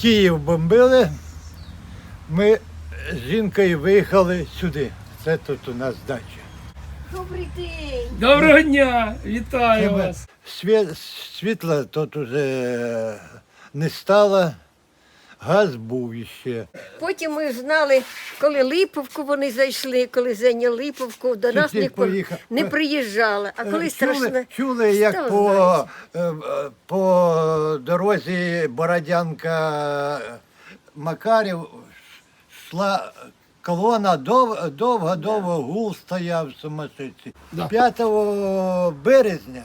Київ бомбили, ми з жінкою виїхали сюди. Це тут у нас дача. Добрий день. Доброго дня! Вітаю Це вас! Світ, світла тут уже не стало, газ був іще. Потім ми знали, коли Липовку вони зайшли, коли зайняли Липовку, до нас Сюди ніколи поїхав. не Е, приїжджали. А коли Е, страшно. чули, чули як по, е, е, по дорозі Бородянка Макарів йшла колона, дов- довго-довго гул стояв сумасшедший. Да. 5 березня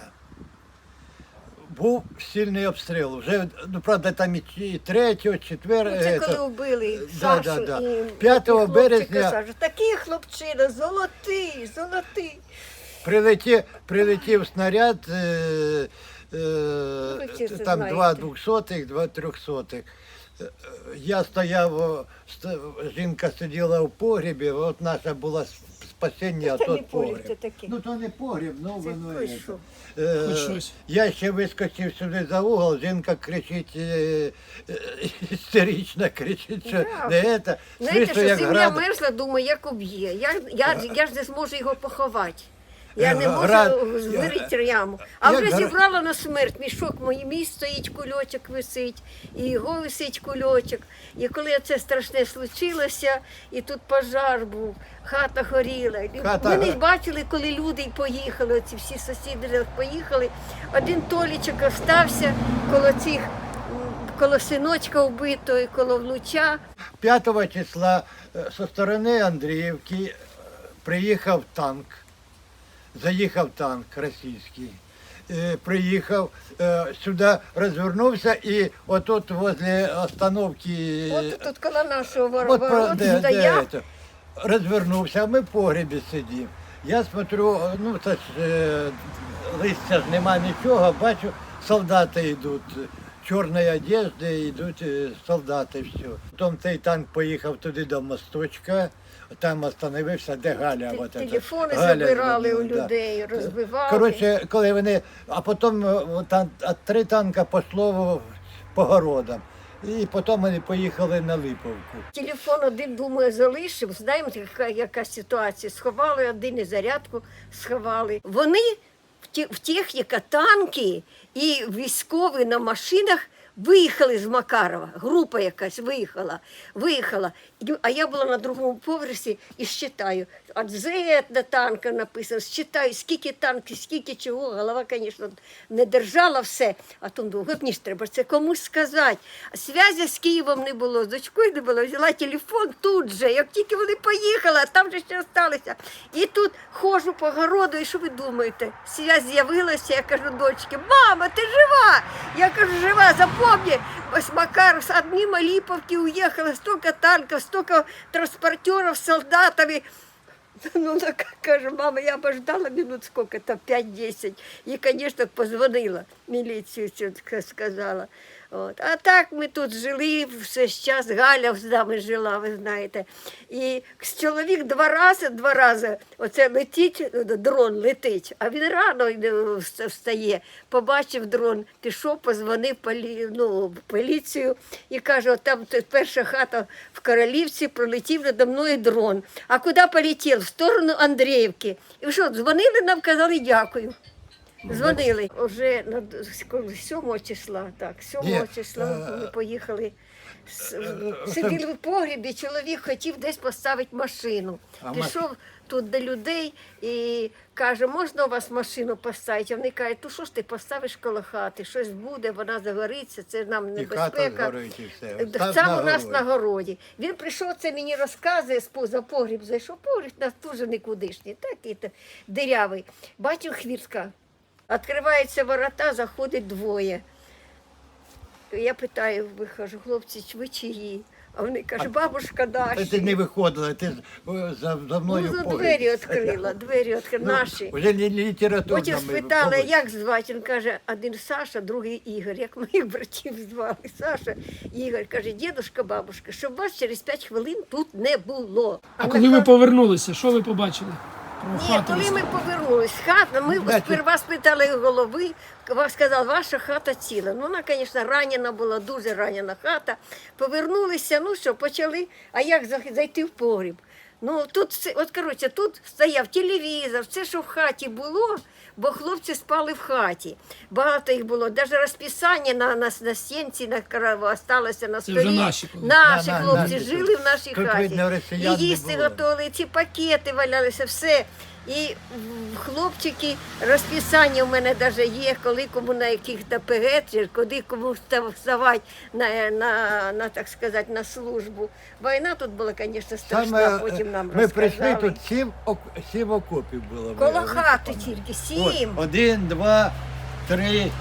був сильний обстріл. Вже, ну, правда, там і 3, 4. Ну, це коли вбили да, Сашу да, да. і 5 і березня- Сашу. Такий хлопчина, золотий, золотий. Прилетів, прилетів снаряд, е, е, всі це там знаєте. два двохсотих, два трьохсотих. Е, Я стояв, о, ст- жінка сиділа в погрібі, от наша була с- спасіння, а Це не тот погріб, погріб. таке. Ну то не погріб, ну Це воно. ви є. що? Е, Хоч щось. Я ще вискочив сюди за угол, жінка кричить, е, е, істерично кричить, що Да. не це. Знаєте, що як сім'я град, мерзла, думаю, як уб'є. Я, я, я ж не зможу його поховати. Я не Е, можу град- зварити яму. А вже зібрала на смерть. Мішок мій мій стоїть, кульочок висить, і його висить кульочок. І коли це страшне случилося, і тут пожар був, хата горіла. Хата Ми не бачили, коли люди поїхали, оці всі сусіди поїхали. Один Толічок остався коло цих, коло синочка вбитого, коло внуча. 5 числа е, зі сторони Андріївки е, приїхав танк, заїхав танк російський. Е, Приїхав е, сюди, розвернувся і отут возле остановки От тут коло нашого ворога де, стояв. розвернувся, а ми в погребі сидимо. Я смотрю, ну це ж е, листя ж нема нічого, бачу, солдати йдуть. Чорної одежди йдуть е, солдати, все. Потім цей танк поїхав туди до мосточка, там остановився, де Галя. Те- от телефони Галя, забирали у да. людей, розбивали. Коротше, коли вони, а потім е, там, а три танка пішло в- по городам. І потім вони поїхали на Липовку. Телефон один, думаю, залишив. Знаємо, яка, яка ситуація. Сховали один і зарядку сховали. Вони в техніка, танки і військові на машинах виїхали з Макарова. Група якась виїхала. Виїхала. А я була на другому поверсі і считаю. От Z на танка написано, считаю, скільки танків, скільки чого. Голова, звісно, не держала все. А тому думаю, мені ж треба це комусь сказати. А Зв'язі з Києвом не було, з дочкою не було. Взяла телефон тут же, як тільки вони поїхали, а там же ще залишилися. І тут ходжу по городу, і що ви думаєте? Связь з'явилася, я кажу дочці, мама, ти жива? Я кажу, жива, запомни, ось Макар з одни Липовки уїхали, столько танків, столько транспортерів з солдатами. Ну, она к- мама, я обождала минут сколько-то, 5-10. И, конечно, позвонила, міліцію все сказала. От. А так ми тут жили, все час Галя з нами жила, ви знаєте. І чоловік два рази, два рази, оце летить, дрон летить, а він рано встає, побачив дрон, пішов, позвонив полі, ну, поліцію і каже, от там перша хата в Королівці, пролетів надо мною дрон. А куди полетів? В сторону Андріївки. І що, дзвонили нам, казали дякую. Дзвонили. Уже на д- 7 числа, так, 7 числа е, ми поїхали. С- е, Сиділи в погрібі, чоловік хотів десь поставити машину. Пішов тут до людей і каже, можна у вас машину поставити? А Вони кажуть, то що ж ти поставиш коло хати, щось буде, вона загориться, це нам небезпека. і. Е, Там у нас на городі. Він прийшов, це мені розказує, за погріб зайшов. Погріб нас дуже никудишній, такий то дирявий. Бачив хвіртка. Відкриваються ворота, заходить двоє. Я питаю, вихожу, хлопці, ви чиї? А вони кажуть, бабушка Та Ти не виходила, ти за, за Ну, мною за в двері відкрила, двері відкрила, Ну, наші. Вже не літературно. Потім погребі. як звати. Він каже, один Саша, другий Ігор. Як моїх братів звали. Саша, Ігор каже, дідушка, бабушка, щоб вас через 5 хвилин тут не було. А коли ви повернулися, що ви побачили? Ні, коли ми повернулись з хати, ми сперва спитали голови, сказав, ваша хата ціла. Ну, вона, звісно, ранена була, дуже ранена хата. Повернулися, ну що, почали, а як за- зайти в погріб? Ну, тут, все- от, коротше, тут стояв телевізор, все, що в хаті було, бо хлопці спали в хаті. Багато їх було. Навіть розписання на, на, на стінці, на осталося на Це столі. вже наші. Наші На- на- хлопці да, жили в нашій Тут, хаті. видно, І їсти готували, ці пакети валялися, все. І хлопчики, розписання у мене навіть є, коли кому на яких ДПГ, чи коли кому встав- вставати на, на, на, так сказати, на службу. Війна тут була, звісно, страшна, Саме потім нам ми прийшли, тут сім, ок- сім окопів було. Коло хати тільки, От, сім. Один, два, три,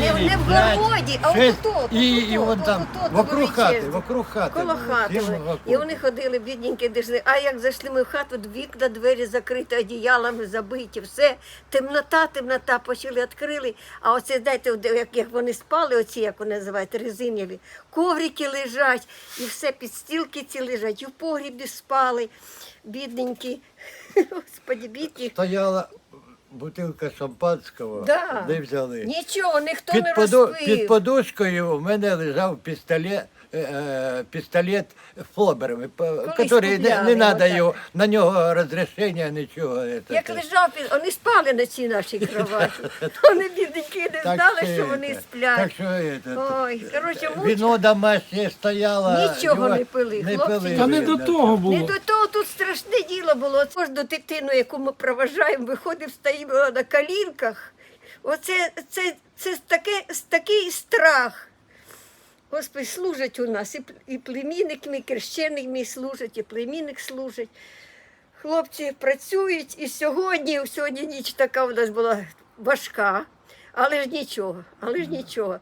Не- не в городі, а отут, отут, і, і отут, там, вокруг хати, вокруг хати. Коло хати. вони. І вони ходили, бідненькі, дійшли. А як зайшли ми в хату, вікна, двері закриті, одіялами забиті, все. Темнота, темнота, почали, відкрили. А оце, де- як, як вони спали, оці, як вони називають, резинові, коврики лежать, і все, підстілки ці лежать, і в погрібі спали, бідненькі. Господи, бідні. Стояла бутилка шампанського, Да. де взяли. Нічого, ніхто Під, не подо- розпив. під подушкою в мене лежав пістолет, е, е, пістолет флоберами, який не, купляли, не треба отак. його, на нього розрішення, нічого. е, Як таке. лежав, під- вони спали на цій нашій кроваті. Вони бідненькі не Так знали, що що это, вони Так сплять. що это, Ой, коротше, муч. віно домашнє стояло. Нічого його не пили, хлопці. Та не до того Не було. до того тут страшне діло було. Кожну дитину, яку ми проважаємо, виходив, стоїмо на колінках. Оце це, це таке, такий страх. Господи, служать у нас. І, і племінник мій, крещений мій служить, і племінник служить. Хлопці працюють і сьогодні, сьогодні ніч така у нас була важка, але ж нічого, але ж нічого.